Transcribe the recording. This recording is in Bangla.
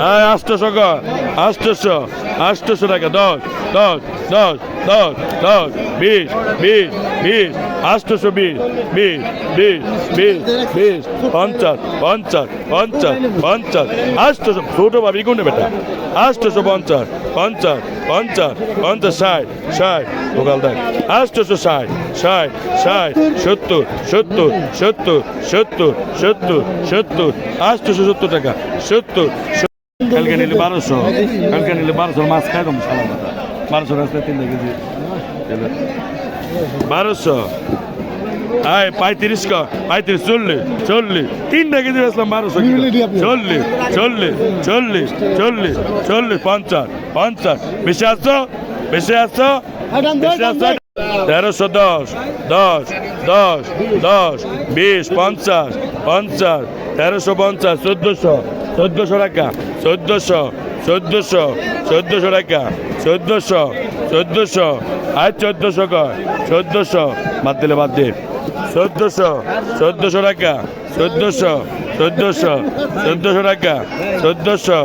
হ্যাঁ আষ্টশো আষ্টশো আষ্টশো টাকা দশ দশ দশ দশ দশ, বিশ বিশ বিশ আষ্টশো বিশ বিশ বিশ বিশ বিশ, পঞ্চাশ পঞ্চাশ পঞ্চাশ পঞ্চাশ আষ্টশো ছোটো ভাবি কোনটা বেটা আষ্টশো পঞ্চাশ পঞ্চাশ পঞ্চাশ পঞ্চাশ, ষাট ষাট ভোগাল দেখ আষ্টশো ষাট ষাট ষাট, সত্তর সত্তর সত্তর সত্তর সত্তর সত্তর আষ্টশো সত্তর টাকা সত্তর কালকে নিলে বারোশো। কালকে নিলে বারোশো মাছ খাই দেবো সালা বারোশো রাস্তায় তিনটা কেজি বারোশো। আয় পঁয়ত্রিশ ক পঁয়ত্রিশ চল্লিশ চল্লিশ। তিনটা কেজি বেসলাম বারোশো চল্লিশ চল্লিশ চল্লিশ চল্লিশ চল্লিশ পঞ্চাশ পঞ্চাশ। বেশি আসছো বেশি আসছো বেশি আসছো তেরোশো দশ দশ দশ দশ বিশ পঞ্চাশ পঞ্চাশ তেরোশো পঞ্চাশ চোদ্দোশো চোদ্দোশো টাকা। চোদ্দোশো চোদ্দোশো চোদ্দোশো টাকা, চোদ্দোশো চোদ্দোশো আর চোদ্দোশো কয় চোদ্দোশো, বাদ দিলে বাদ দে। চোদ্দোশো চোদ্দোশো টাকা, চোদ্দোশো চোদ্দোশো চোদ্দোশো টাকা, চোদ্দোশো